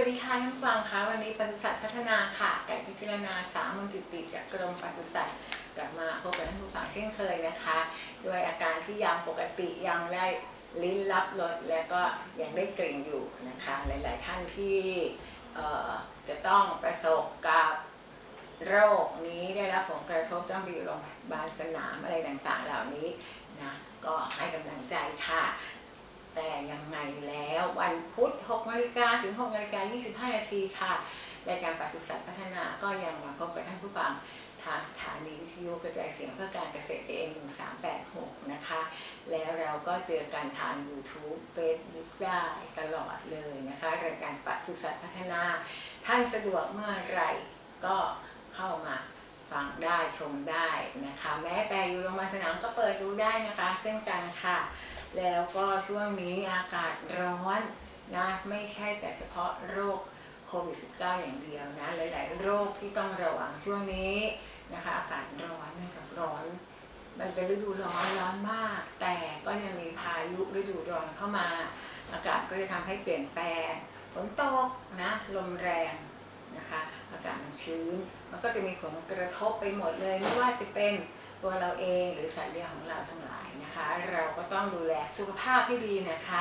สวัสดีค่ะท่านผู้ฟังคะวันนี้ปศุสัตว์พัฒนาค่ะไก่พิจารณาสามมนจิตติจากกรมปศุสัตว์กลับมาพบกับท่านผู้ฟังเช่นเคยนะคะ ด้วยอาการที่ยังปกติยังได้ลิ้นรับรสและก็ยังได้กลิ่นอยู่นะคะ หลาย ๆ ท่านที่เอ่อจะต้องประสบกับโรคนี้ได้รับผลกระทบต้องไปอยู่โรงพยาบาลสนามอะไรต่าง ๆ เหล่านี้นะก็ให้กำลังใจค่ะ แต่ยังไงแล้ววันพุธ6นาฬิกาถึง6นาฬิกา25นาทีค่ะรายการปศุสัตว์พัฒนาก็ยังมาพบกับท่านผู้ฟังทางสถานีวิทยุกระจายเสียงเพื่อการเกษตร AM 1386 นะคะ แล้วเราก็เจอกันทาง YouTube Facebook ได้ตลอดเลยนะคะ รายการปศุสัตว์พัฒนา ท่านสะดวกเมื่อไหร่ก็เข้ามาฟังได้ชมได้นะคะ แม้แต่อยู่โรงพยาบาลสนามก็เปิดดูได้นะคะ เช่นกันค่ะ แล้วก็ช่วงนี้อากาศร้อนนะไม่ใช่แต่เฉพาะโรคโควิด -19 อย่างเดียวนะหลาย ๆ โรคที่ต้องระวังช่วงนี้นะคะอากาศร้อนเนื่องจากร้อน มันเป็นฤดูร้อนร้อนมาก แต่ก็ยังมีพายุฤดูร้อนเข้ามา อากาศก็จะทำให้เปลี่ยนแปลงฝนตกนะลมแรงนะคะอากาศมันชื้น มันก็จะมีผลกระทบไปหมดเลยไม่ว่าจะเป็นตัวเราเองหรือสัตว์เลี้ยงของเราทั้งหลาย เราก็ต้องดูแลสุขภาพให้ดีนะคะ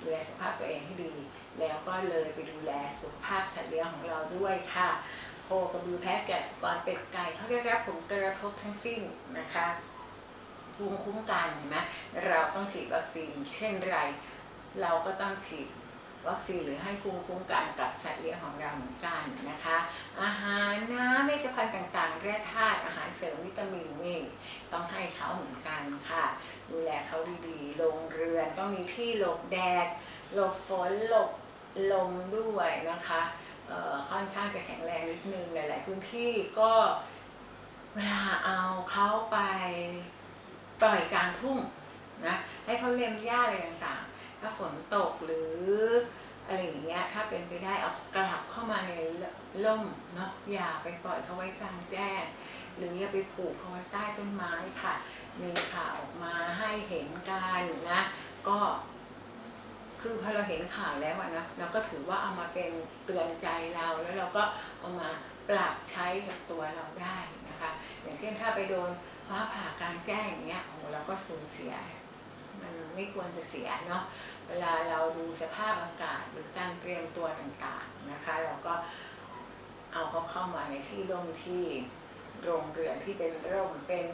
ดูแลสุขภาพตัวเองให้ดี แล้วก็เลยไปดูแลสุขภาพสัตว์เลี้ยงของเราด้วยค่ะโคกระบือแพะแกะสุกรเป็ดไก่เขาได้รับผลกระทบทั้งสิ้นนะคะภูมิคุ้มกันนะเราต้องฉีดวัคซีนเช่นไร เราก็ต้องฉีด วัคซีนหรือให้ภูมิคุ้มกันกับสัตว์เลี้ยงของเราเหมือนกันนะคะ อาหารน้ำเวชภัณฑ์ต่างๆแร่ธาตุอาหารเสริมวิตามินนี่ต้องให้เขาเหมือนกันค่ะ ดูแลเขาดีๆลงเรือนต้องมีที่หลบแดดหลบฝนหลบลมด้วยนะคะเอ่อค่อนข้างจะแข็งแรงนิดนึงหลายๆพื้นที่ก็เวลาเอาเขาไปปล่อยกลางทุ่งนะให้เขาเล็มหญ้าอะไรต่างๆ ถ้าฝนตกหรืออะไรอย่างเงี้ยถ้าเป็นไปได้เอากลับเข้ามาในร่มเนาะอย่าไปปล่อยเขาไว้กลางแจ้ง หรืออย่าไปผูกเขาไว้ใต้ต้นไม้ค่ะ มีข่าวมาให้เห็นกันนะ ก็ คือพอเราเห็นข่าวแล้วนะเราก็ถือว่าเอามาเป็นเตือนใจเราแล้วเราก็เอามาปรับใช้กับตัวเราได้นะคะ อย่างเช่นถ้าไปโดนฟ้าผ่ากลางแจ้งอย่างเงี้ยโอ้เราก็สูญเสีย มันไม่ควรจะเสียเนาะเวลาเราดูสภาพอากาศหรือการเตรียมตัวต่างๆนะคะ เราก็เอาเขาเข้ามาในที่ร่มที่โรงเรือนที่เป็นร่มเป็น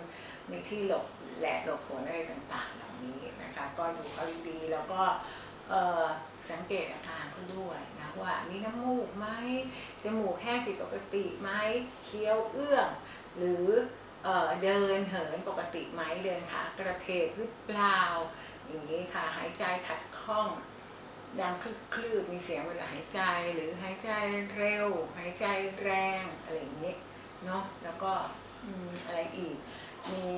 มีที่หลบแหละหลบฝนอะไรต่างๆ เหล่านี้นะคะ ก็ดูเขาดีๆแล้วก็สังเกตอาการเขาด้วยนะว่ามีน้ำมูกไหมจมูกแห้งผิดปกติไหมเคี้ยวเอื้อง หรือ เเดินเหินปกติไหมเดินขากระเพกหรือเปล่าอย่างนี้ค่ะหายใจขัดข้องดังคลืดๆมีเสียงเวลาหายใจหรือหายใจเร็ว หายใจแรงอะไรอย่างนี้เนาะแล้วก็อะไรอีก มี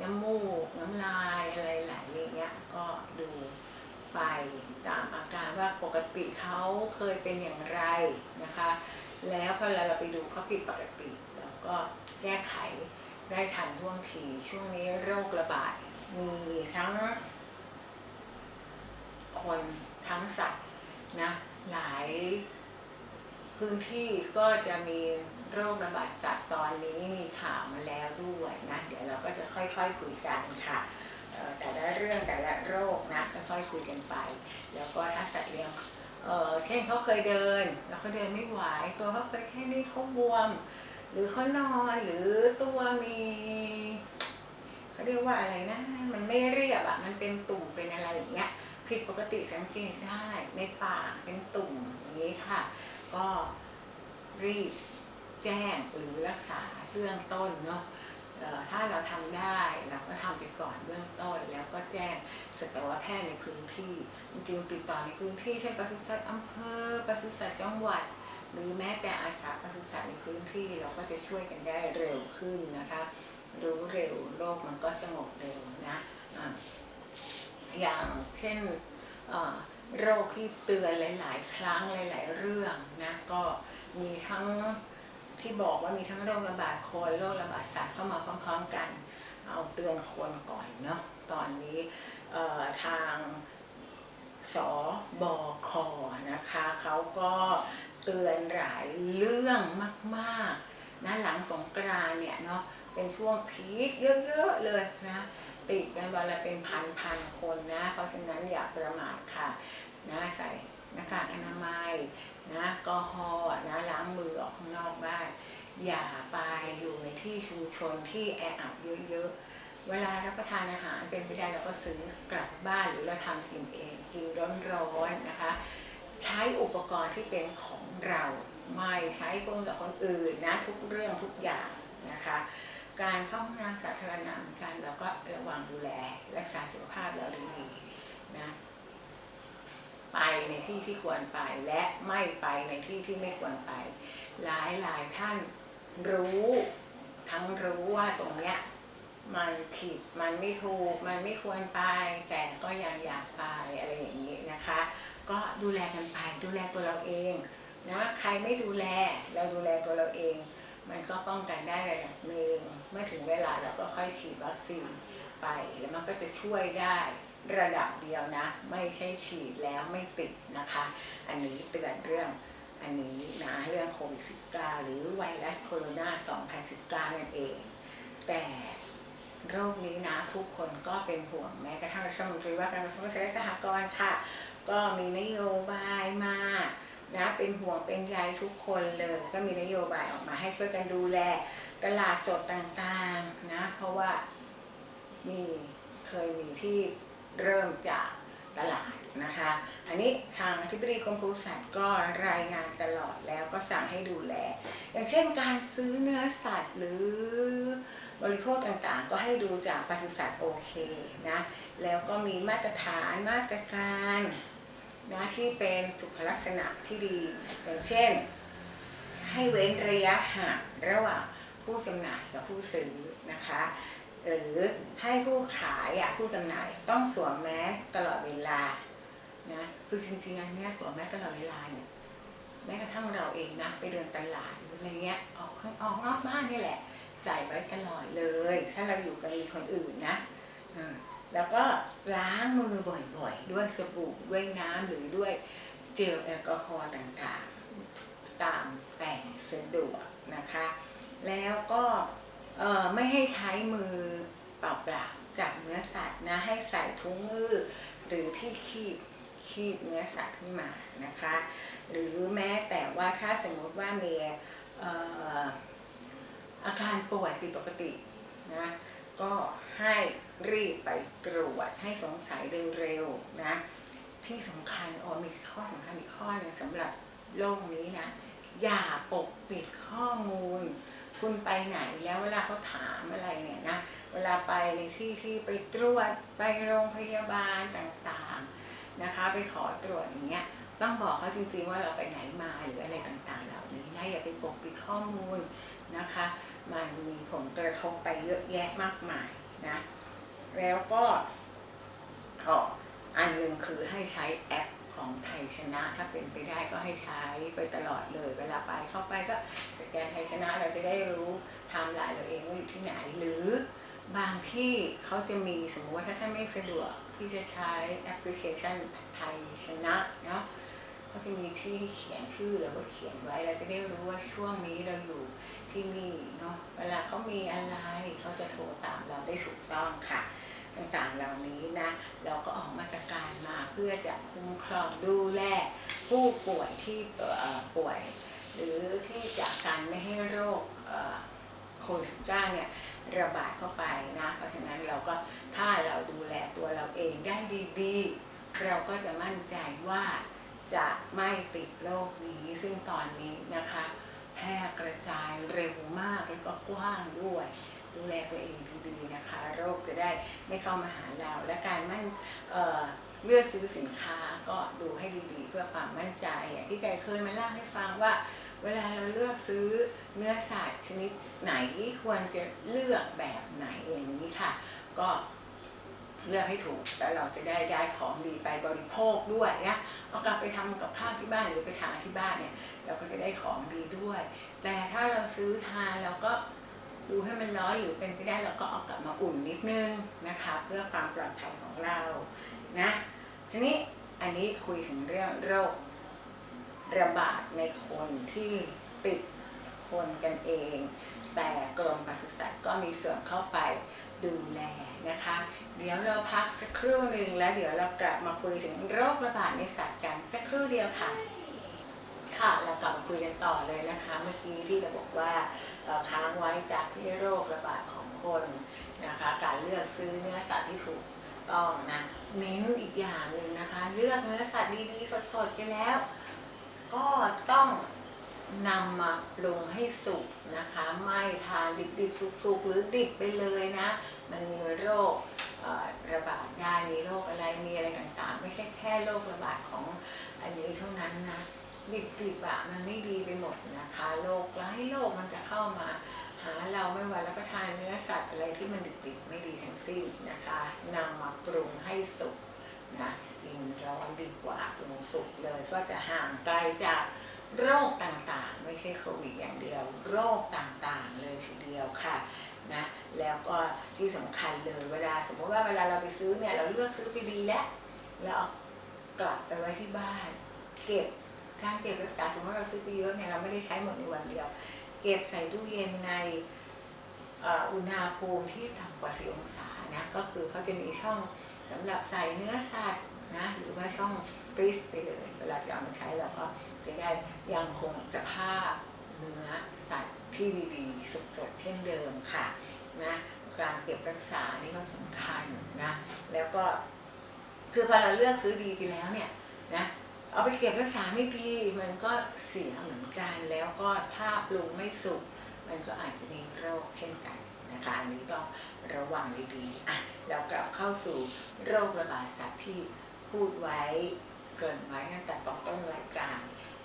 น้ำมูกน้ำลายอะไรหลายอย่างเงี้ยก็ดูไปตามอาการว่าปกติเขาเคยเป็นอย่างไรนะคะ แล้วพอเราไปดูเขาผิดปกติเราก็แก้ไข ได้ทันท่วงทีช่วงนี้โรคระบาด มีทั้ง คนทั้งสัตว์นะหลายพื้นที่ก็จะมีโรคระบาดสัตว์ตอนนี้มีข่าวมาแล้วด้วยนะ เดี๋ยวเราก็จะค่อยๆคคุยกันค่ะแต่ละเรื่องแต่ละโรคนะค่อยๆคุยกันไป แล้วก็ถ้าสัตว์เลี้ยงเออเช่นเขาเคยเดิน แล้วเขาเดินไม่ไหวตัวเขาเคยแค่นี้เขาบวม หรือเขานอนหรือตัวมีเขาเรียกว่าอะไรนะ มันไม่เรียบอะมันเป็นตุ่มเป็นอะไรอย่างเงี้ย ผิดปกติสังเกตได้ในปากเป็นตุ่มอย่างนี้ค่ะ ก็รีบแจ้งหรือรักษาเบื้องต้นเนาะถ้าเราทำได้เราก็ทำไปก่อนเบื้องต้นแล้วก็แจ้งสัตวแพทย์ในพื้นที่ จริงๆติดต่อในพื้นที่เช่นปศุสัตว์อำเภอปศุสัตว์จังหวัด หรือแม้แต่อาสาปศุสัตว์ในพื้นที่เราก็จะช่วยกันได้เร็วขึ้นนะคะ รู้เร็วโรคมันก็สงบเร็วนะอะอย่างเช่นโรคที่เตือนหลาย ๆ ครั้งหลาย ๆ เรื่องนะก็มีทั้งที่บอกว่ามีทั้งโรคระบาดคนโรคระบาดสัตว์เข้ามาพร้อมๆกัน เอาเตือนคนก่อนเนาะตอนนี้ทางสบคนะคะเขาก็ เตือนหลายเรื่องมากๆนะหลังสงกรานเนี่ยเนาะเป็นช่วงพีคเยอะๆเลยนะติดกันวันละเป็นพันๆคนนะ เพราะฉะนั้นอย่าประมาทค่ะนะใส่หน้ากากอนามัยนะกอฮอล์นะล้างมือออกข้างนอกบ้านอย่าไปอยู่ในที่ชุมชนที่แออัดเยอะๆ เวลารับประทานอาหารเป็นไปได้เราก็ซื้อกลับบ้านหรือเราทำกินเองกินร้อนๆนะคะ ใช้อุปกรณ์ที่เป็นของเรา ไม่ใช้ร่วมกับคนอื่นนะทุกเรื่องทุกอย่างนะคะ การเข้าห้องน้ำสาธารณะเหมือนกันเราก็ระวังดูแลรักษาสุขภาพเราดีๆนะไปในที่ที่ควรไปและไม่ไปในที่ที่ไม่ควรไป หลายหลายท่านรู้ทั้งรู้ว่าตรงเนี้ยมันผิดมันไม่ถูก มันไม่ควรไป แต่ก็ยังอยากไปอะไรอย่างนี้นะคะ ก็ดูแลกันไปดูแลตัวเราเองนะใครไม่ดูแลเราดูแลตัวเราเอง มันก็ป้องกันได้ระดับหนึ่งเมื่อถึงเวลาเราก็ค่อยฉีดวัคซีนไป แล้วมันก็จะช่วยได้ระดับเดียวนะ ไม่ใช่ฉีดแล้วไม่ติดนะคะ อันนี้เตือนเรื่องอันนี้นะเรื่องโควิด -19 หรือไวรัสโคโรนา 2019 นั่นเอง แต่ โรคนี้นะทุกคนก็เป็นห่วงแม้กระทั่งรัฐมนตรีว่าการกระทรวงเกษตรและสหกรณ์ค่ะ ก็มีนโยบายมานะเป็นห่วงเป็นใยทุกคนเลยก็มีนโยบายออกมาให้ช่วยกันดูแลตลาดสดต่างๆนะเพราะว่ามีเคยมีที่เริ่มจากตลาดนะคะ อันนี้ทางอธิบดีกรมปศุสัตว์ก็รายงานตลอดแล้วก็สั่งให้ดูแล อย่างเช่นการซื้อเนื้อสัตว์หรือ บริโภคต่างๆ ก็ให้ดูจากปศุสัตว์โอเคนะแล้วก็มีมาตรฐานมาตรการนะที่เป็นสุขลักษณะที่ดี อย่างเช่น ให้เว้นระยะห่างระหว่างผู้จำหน่ายกับผู้ซื้อนะคะหรือให้ผู้ขายอะผู้จำหน่ายต้องสวมแมสตลอดเวลานะคือจริงๆอันเนี้ยสวมแมสตลอดเวลาเนี่ยแม้กระทั่งเราเองนะไปเดินตลาดหรืออะไรเงี้ยออกข้างออกนอกบ้านนี่แหละ ใส่ไว้ตลอดเลย ถ้าเราอยู่กับคนอื่นนะแล้วก็ล้างมือบ่อยๆ ด้วยสบู่ด้วยน้ำหรือด้วยเจลแอลกอฮอล์ต่างๆ ตามแต่สะดวกนะคะ แล้วก็ไม่ให้ใช้มือเปล่าๆจับเนื้อสัตว์นะให้ใส่ถุงมือ หรือที่คีบคีบเนื้อสัตว์ขึ้นมานะคะ หรือแม้แต่ว่าถ้าสมมติว่ามีเอ่อ อาการป่วยผิดปกตินะก็ให้รีบไปตรวจให้สงสัยเร็วๆนะที่สำคัญอ๋อมีข้อสำคัญอีกข้อหนึงสำหรับโรคนี้นะ อย่าปกปิดข้อมูล คุณไปไหนแล้วเวลาเขาถามอะไรเนี่ยนะเวลาไปในที่ที่ไปตรวจไปโรงพยาบาลต่างๆนะคะ ไปขอตรวจอย่างเงี้ยต้องบอกเขาจริงๆว่าเราไปไหนมาหรืออะไรต่างๆ เหล่านี้นะอย่าไปปกปิดข้อมูลนะคะ มันมีผลกระทบไปเยอะแยะมากมายนะ แล้วก็อ๋ออันหนึ่งคือให้ใช้แอปของไทยชนะ ถ้าเป็นไปได้ก็ให้ใช้ไปตลอดเลย เวลาไปเข้าไปก็สแกนไทยชนะเราจะได้รู้ไทม์ไลน์เราเองว่าอยู่ที่ไหนหรือบางที่เขาจะมีสมมติว่าถ้าท่านไม่สะดวกที่จะใช้แอปพลิเคชันไทยชนะเนาะเขาจะมีที่เขียนชื่อแล้วก็เขียนไว้เราจะได้รู้ว่าช่วงนี้เราอยู่ ที่นี่เนาะเวลาเขามีอะไรเขาจะโทรตามเราได้ถูกต้องค่ะต่างๆเหล่านี้นะเราก็ออกมาตรการมาเพื่อจะคุ้มครองดูแลผู้ป่วยที่ป่วย หรือที่จากการไม่ให้โรคโควิด19เนี่ยระบาดเข้าไปนะเพราะฉะนั้นเราก็ถ้าเราดูแลตัวเราเองได้ดีๆ เราก็จะมั่นใจว่าจะไม่ติดโรคนี้ซึ่งตอนนี้นะคะ แพร่กระจายเร็วมากแล้วก็กว้างด้วย ดูแลตัวเองดีๆนะคะ โรคจะได้ไม่เข้ามาหาเรา และการมั่นเอ่อเลือกซื้อสินค้าก็ดูให้ดีๆ เพื่อความมั่นใจอย่างที่ไก่เคยมาเล่าให้ฟังว่าเวลาเราเลือกซื้อเนื้อสัตว์ชนิดไหนควรจะเลือกแบบไหนอย่างนี้ค่ะ ก็ เลือกให้ถูกแล้วเราจะได้ได้ของดีไปบริโภคด้วยนะเอากลับไปทำกับข้าวที่บ้านหรือไปทานที่บ้านเนี่ย เราก็จะได้ของดีด้วย แต่ถ้าเราซื้อทานเราก็ดูให้มันร้อนหรือเป็นไปได้เราก็เอากลับมาอุ่นนิดนึงนะคะ เพื่อความปลอดภัยของเรานะทีนี้อันนี้คุยถึงเรื่องโรคระบาดในคนที่ติดคนกันเอง แต่กรมปศุสัตว์ก็มีส่วนเข้าไป ดูแลนะคะ เดี๋ยวเราพักสักครู่หนึ่งแล้วเดี๋ยวเรากลับมาคุยถึงโรคระบาดในสัตว์กันสักครู่เดียวค่ะ ค่ะเรากลับมาคุยกันต่อเลยนะคะ เมื่อกี้ที่เราบอกว่าเอ่อค้างไว้จากที่โรคระบาดของคนนะคะ การเลือกซื้อเนื้อสัตว์ที่ถูกต้องนะเน้นอีกอย่างหนึ่งนะคะ เลือกเนื้อสัตว์ดีๆสดๆกันแล้ว ก็ต้อง นำมาปรุงให้สุกนะคะ ไม่ทานดิบๆสุกๆ หรือดิบไปเลยนะ มันมีโรคระบาดได้มีโรคอะไรมีอะไรต่างๆ ไม่ใช่แค่โรคระบาดของอันนี้เท่านั้นนะดิบๆอะมันไม่ดีไปหมดนะคะโรคร้ายโรคมันจะเข้ามาหาเราไม่ว่ารับประทานเนื้อสัตว์อะไรที่มันดิบๆไม่ดีทั้งสิ้นนะคะนำมาปรุงให้สุกนะยิ่งร้อนดีกว่าปรุงสุกเลยก็จะห่างไกลจาก โรคต่างๆ ไม่ใช่โควิดอย่างเดียว โรคต่างๆ เลยทีเดียวค่ะนะแล้วก็ที่สำคัญเลยเวลาสมมติว่าเวลาเราไปซื้อเนี่ยเราเลือกซื้อไปดีแล้วแล้วเอากลับไปไว้ที่บ้าน เก็บการเก็บรักษาสมมติเราซื้อไปเยอะเนี่ยเราไม่ได้ใช้หมดในวันเดียว เก็บใส่ตู้เย็นในอุณหภูมิที่ต่ำกว่า4องศานะก็คือเขาจะมีช่องสำหรับใส่เนื้อสัตว์นะหรือว่าช่อง ฟรีซไปเลย เวลาจะเอามาใช้เราก็จะได้ยังคงสภาพเนื้อสัตว์ที่ดีๆสดๆเช่นเดิมค่ะนะการเก็บรักษานี่ก็สำคัญนะแล้วก็คือพอเราเลือกซื้อดีไปแล้วเนี่ยนะเอาไปเก็บรักษาไม่ดีมันก็เสียเหมือนกันแล้วก็ถ้าปรุงไม่สุกมันก็อาจจะมีโรคเช่นกันนะคะอันนี้ต้องระวังดีๆอะเรากลับเข้าสู่โรคระบาดสัตว์ที่พูดไว้ เกินไว้ตั้งแต่ตอนต้นรายการ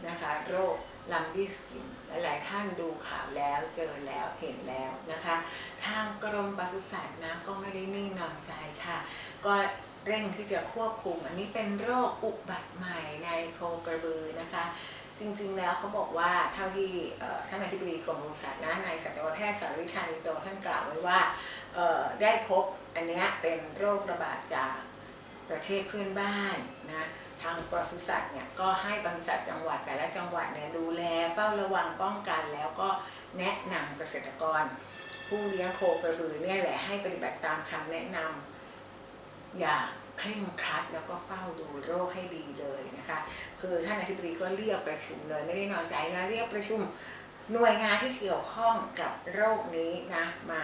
นะคะ โรคลัมบิสกินหลายๆท่านดูข่าวแล้วเจอแล้วเห็นแล้วนะคะ ทางกรมปศุสัตว์นะก็ไม่ได้นิ่งนอนใจค่ะ ก็เร่งที่จะควบคุม อันนี้เป็นโรคอุบัติใหม่ในโคกระบือนะคะ จริงๆแล้วเขาบอกว่าเท่าที่ท่านอธิบดีกรมปศุสัตว์นะนายสัตวแพทย์สาริธานิโตท่านกล่าวไว้ว่าได้พบอันนี้เป็นโรคระบาดจากประเทศเพื่อนบ้านนะ ทางปศุสัตว์เนี่ยก็ให้ปศุสัตว์จังหวัดแต่ละจังหวัดเนี่ยดูแลเฝ้าระวังป้องกัน แล้วก็แนะนำเกษตรกร ผู้เลี้ยงโคกระบือเนี่ยแหละให้ปฏิบัติตามคำแนะนำอย่างเคร่งครัดแล้วก็เฝ้าดูโรคให้ดีเลยนะคะ คือท่านอธิบดีก็เรียกประชุมเลยไม่ได้นอนใจนะเรียกประชุมหน่วยงานที่เกี่ยวข้องกับโรคนี้นะมา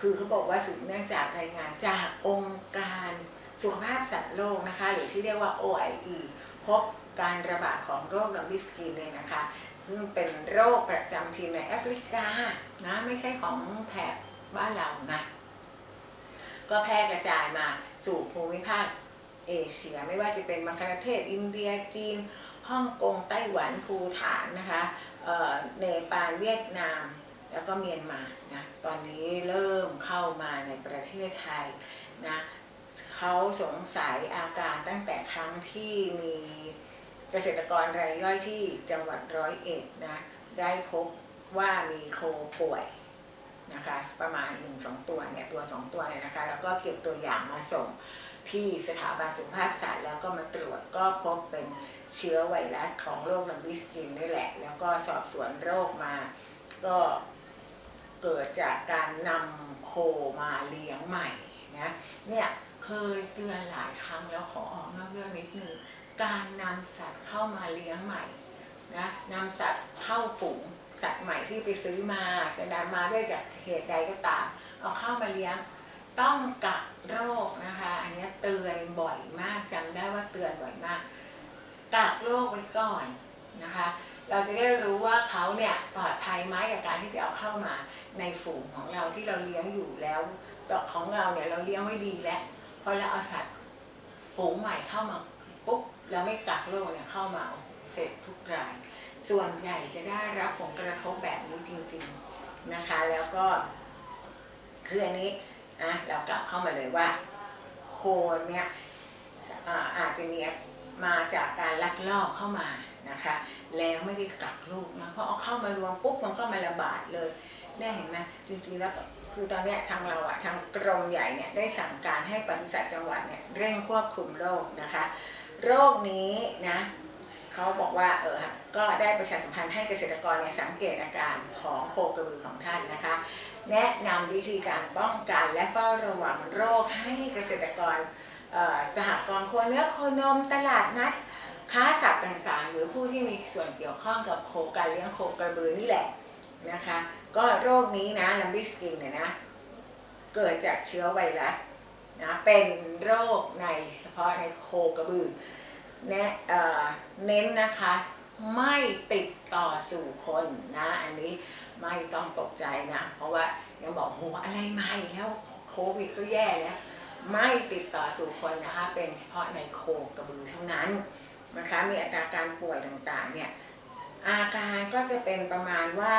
คือเขาบอกว่าสืบเนื่องจากรายงานจากองค์การ สุขภาพสัตว์โลกนะคะ หรือที่เรียกว่า OIE พบการระบาดของโรคลัมบิสกินเลยนะคะซึ่งเป็นโรคประจำถิ่นในแอฟริกานะไม่ใช่ของแถบบ้านเรานะ ก็แพร่กระจายมาสู่ภูมิภาคเอเชีย ไม่ว่าจะเป็นมังคลาเทศอินเดียจีนฮ่องกงไต้หวันภูฐานนะคะเออเนปาลเวียดนาม แล้วก็เมียนมานะตอนนี้เริ่มเข้ามาในประเทศไทยนะ เขาสงสัยอาการตั้งแต่ครั้งที่มีเกษตรกรรายย่อยที่จังหวัดร้อยเอ็ดนะได้พบว่ามีโคป่วยนะคะประมาณ1นสองตัวเนี่ยตัวสองตัวเนี่ยนะคะแล้วก็เก็บตัวอย่างมาส่งที่สถาบันสุขภาพสัตว์แล้วก็มาตรวจก็พบเป็นเชื้อไวรัสของโรคลัมบิสกินนี่แหละ แล้วก็สอบสวนโรคมาก็เกิดจากการนำโคมาเลี้ยงใหม่นะเนี่ย เคยเตือนหลายครั้งแล้วขอออกนอกเรื่องนิดนึงการนำสัตว์เข้ามาเลี้ยงใหม่นะนำสัตว์เข้าฝูงสัตว์ใหม่ที่ไปซื้อมาจะนำมาด้วยจากเหตุใดก็ตาม เอาเข้ามาเลี้ยงต้องกักโรคนะคะ อันนี้เตือนบ่อยมากจำได้ว่าเตือนบ่อยมากกักโรคไว้ก่อนนะคะ เราจะได้รู้ว่าเขาเนี่ยปลอดภัยไหมกับการที่จะเอาเข้ามาในฝูงของเราที่เราเลี้ยงอยู่แล้วดอกของเราเนี่ยเราเลี้ยงไว้ดีแล้ว พอเราเอาสัตว์ฝูงใหม่เข้ามาปุ๊บเราไม่กักโรคเนี่ยเข้ามาเสร็จทุกราย ส่วนใหญ่จะได้รับผลกระทบแบบนี้จริง ๆนะคะ แล้วก็คืออันนี้นะเรากลับเข้ามาเลยว่า โคนเนี่ยอาอาจจะมีมาจากการลักลอบเข้ามานะคะ แล้วไม่ได้กักลูกนะเพราะเอาเข้ามารวมปุ๊บมันก็มาระบาดเลยได้เห็นไหมจริงๆแล้ว คือตอนนี้ทางเราอะทางกรมใหญ่เนี่ยได้สั่งการให้ปศุสัตว์จังหวัดเนี่ยเร่งควบคุมโรคนะคะ โรคนี้นะเขาบอกว่าเออก็ได้ประชาสัมพันธ์ให้เกษตรกรเนี่ยสังเกตอาการของโคกระบือของท่านนะคะ แนะนำวิธีการป้องกันและเฝ้าระวังโรคให้เกษตรกรสหกรณ์โคเนื้อโคนมตลาดนัดค้าสัตว์ต่างๆ หรือผู้ที่มีส่วนเกี่ยวข้องกับโคการเลี้ยงโคกระบือนี่แหละนะคะ ก็โรคนี้นะลัมบิสกินเนี่ยนะ เกิดจากเชื้อไวรัสนะเป็นโรคในเฉพาะในโคกระบือแนะเเน้นนะคะ ไม่ติดต่อสู่คนนะ อันนี้ไม่ต้องตกใจนะ เพราะว่ายังบอกโหอะไรมาอีกแล้วโควิดก็แย่แล้วไม่ติดต่อสู่คนนะคะ เป็นเฉพาะในโคกระบือเท่านั้นนะคะ มีอัตราการป่วยต่างๆเนี่ยอาการก็จะเป็นประมาณว่า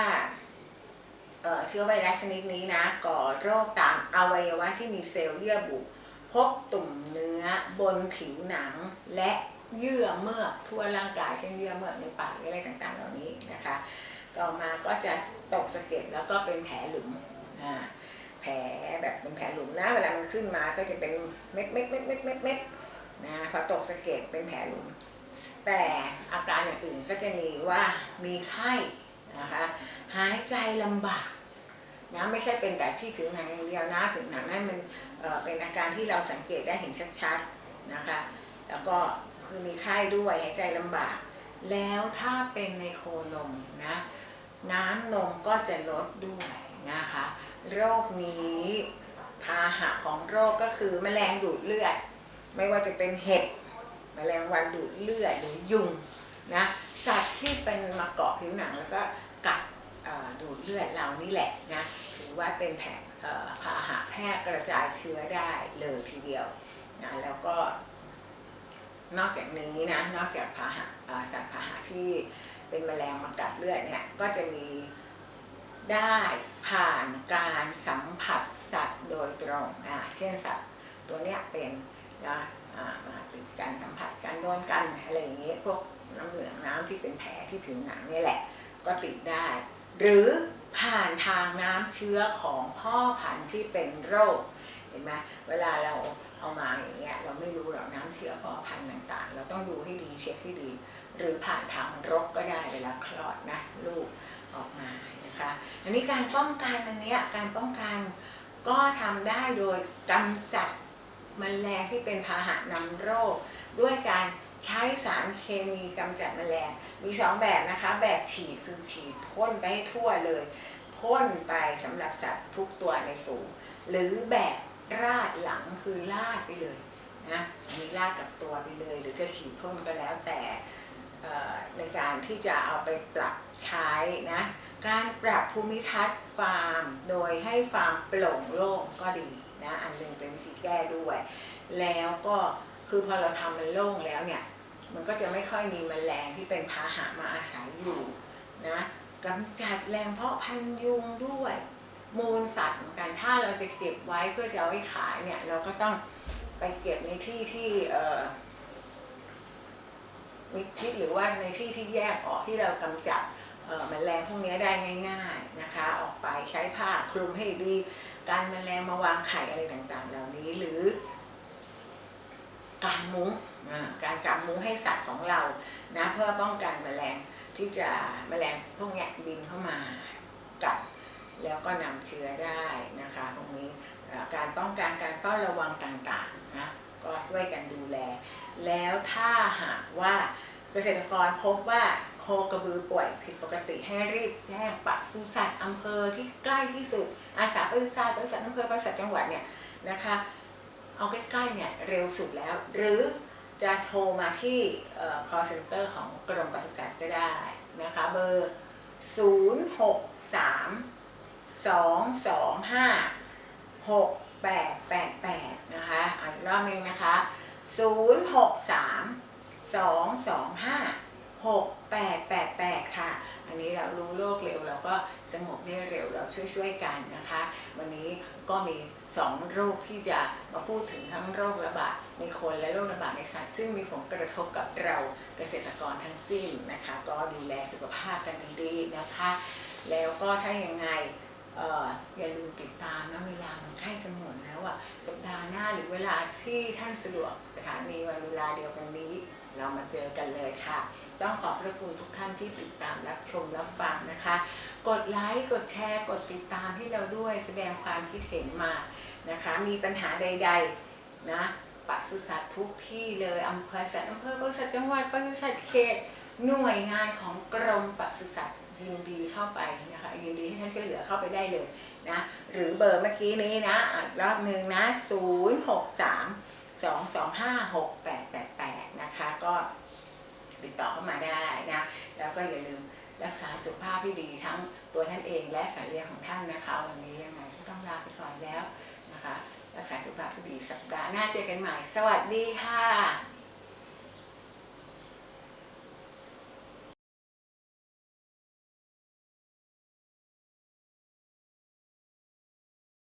เชื้อไวรัสชนิดนี้นะ ก่อโรคตามอวัยวะที่มีเซลล์เยื่อบุพบตุ่มเนื้อบนผิวหนังและเยื่อเมือกทั่วร่างกายเช่นเยื่อเมือกในปากอะไรต่างๆ เหล่านี้นะคะ ต่อมาก็จะตกสะเก็ดแล้วก็เป็นแผลหลุมแผลแบบเป็นแผลหลุมนะเวลามันขึ้นมาก็จะเป็นเม็ดเม็ดเม็ดเม็ดเม็ดเม็ดนะพอตกสะเก็ดเป็นแผลหลุม แต่อาการอย่างอื่นก็จะมีว่ามีไข้ นะคะหายใจลำบากนะไม่ใช่เป็นแต่ที่ผิวหนังอย่างเดียวนะผิวหนังนั่นมันเเป็นอาการที่เราสังเกตได้เห็นชัดๆนะคะ แล้วก็คือมีไข้ด้วยหายใจลำบาก แล้วถ้าเป็นในโคนมนะน้ำนมก็จะลดด้วยนะคะ โรคนี้พาหะของโรคก็คือแมลงดูดเลือด ไม่ว่าจะเป็นเห็บแมลงวันดูดเลือดหรือยุงนะสัตว์ที่เป็นมาเกาะผิวหนังแล้วก็ ดูดเลือดเรานี่แหละนะถือว่าเป็นแผลเอ่อพาหะแพร่กระจายเชื้อได้เลยทีเดียวนะแล้วก็ นอกจากนี้นะนอกจากพาหะเอ่อสัตว์พาหะที่เป็นแมลงมากัดเลือดเนี่ยก็จะมีได้ผ่านการสัมผัสสัตว์โดยตรงอ่าเช่นสัตว์ตัวเนี้ยเป็นนะอ่ามาเป็นการสัมผัสการโดนกันอะไรอย่างนี้ยพวกน้ำเหลืองน้ำที่เป็นแผลที่ผิวหนังนี่แหละ ก็ติดได้ หรือผ่านทางน้ำเชื้อของพ่อพันธุ์ที่เป็นโรค เห็นไหมเวลาเราเอามาอย่างเงี้ยเราไม่รู้หรอกน้ำเชื้อพ่อพันธุ์ต่างๆ เราต้องดูให้ดีเช็คให้ดี หรือผ่านทางรกก็ได้เวลาคลอดนะลูกออกมานะคะอันนี้การป้องกันอันเนี้ยการป้องกันก็ทำได้โดยกำจัดมแมลงที่เป็นพาหะนำโรค ด้วยการ ใช้สารเคมีกำจัดแมลง มีสองแบบนะคะ แบบฉีดคือฉีดพ่นไปให้ทั่วเลยพ่นไปสำหรับสัตว์ทุกตัวในฝูง หรือแบบราดหลังคือลาดไปเลยนะอันนี้ลาดกับตัวไปเลย หรือจะฉีดพ่นก็แล้วแต่ในการที่จะเอาไปปรับใช้นะการปรับภูมิทัศน์ฟาร์ม โดยให้ฟาร์มโปร่งโล่งก็ดีนะอันหนึงเป็นวิธีแก้ด้วย แล้วก็คือพอเราทำมันโล่งแล้วเนี่ย มันก็จะไม่ค่อยมีแมลงที่เป็นพาหะมาอาศัยอยู่นะกำจัดแรงเพาะพันยุงด้วย มูลสัตว์เหมือนกันถ้าเราจะเก็บไว้เพื่อจะเอาไว้ขายเนี่ย เราก็ต้องไปเก็บในที่ที่เอ่อมิดชิดหรือว่าในที่ที่แยกออกที่เรากำจัดเอ่อแมลงพวกนี้ได้ง่าย ๆนะคะ ออกไปใช้ผ้าคลุมให้ดี การแมลงมาวางไข่อะไรต่างๆ เหล่านี้หรือการมุ้ง การกางมุ้งให้สัตว์ของเรานะเพื่อป้องกันแมลงที่จะแมลงพวกนี้บินเข้ามากัดแล้วก็นำเชื้อได้นะคะตรงนี้การป้องกันการเฝ้าระวังต่างๆนะก็ช่วยกันดูแล แล้วถ้าหากว่าเกษตรกรพบว่าโคกระบือป่วยผิดปกติให้รีบแจ้งปศุสัตว์อำเภอที่ใกล้ที่สุด อาสาปศุสัตว์ปศุสัตว์อำเภอปศุสัตว์จังหวัดเนี่ยนะคะ เอาใกล้ๆเนี่ยเร็วสุดแล้ว หรือ จะโทรมาที่ call center ของกรมปศุสัตว์ก็ได้นะคะเบอร์ 0 6 3 2 2 5 6 8 8 8 นะคะอีกรอบนึงนะคะ 0 6 3 2 2 5 6 8 8 8 ค่ะ อันนี้เรารู้โรคเร็วเราก็สงบได้เร็วเราช่วยๆกันนะคะ วันนี้ก็มี 2 โรคที่จะมาพูดถึงทั้งโรคระบาดในคนและโรคระบาดในสัตว์ซึ่งมีผลกระทบกับเราเกษตรกรทั้งสิ้นนะคะ ก็ดูแลสุขภาพกันดีๆนะคะ แล้วก็ถ้ายังไงอออย่าลืมติดตามนะเวลามันใกล้จะหมดแล้วอะสัปดาห์หน้าหรือเวลาที่ท่านสะดวกสถานีวันเวลาเดียวกันนี้ เรามาเจอกันเลยค่ะ ต้องขอบพระคุณทุกท่านที่ติดตามรับชมรับฟังนะคะ กดไลค์กดแชร์ กดติดตามให้เราด้วยแสดงความคิดเห็นมานะคะ มีปัญหาใด ๆ นะปศุสัตว์ทุกที่เลยอำเภอสัตว์อำเภอปศุสัตจังหวัดปศุสัตเขตหน่วยงานของกรมปศุสัตว์ยินดีเข้าไปนะคะยินดีให้ท่านช่วยเหลือเข้าไปได้เลยนะหรือเบอร์เมื่อกี้นี้นะอะรอบหนึ่งนะ 0 6 3 2 2 5 6 8 นะคะ ก็ติดต่อเข้ามาได้นะ แล้วก็อย่าลืมรักษาสุขภาพที่ดีทั้งตัวท่านเองและสัตว์เลี้ยงของท่านนะคะ วันนี้ยังไงก็ต้องลาไปก่อนแล้วนะคะ รักษาสุขภาพที่ดีสัปดาห์หน้าเจอกันใหม่ สวัสดีค่ะ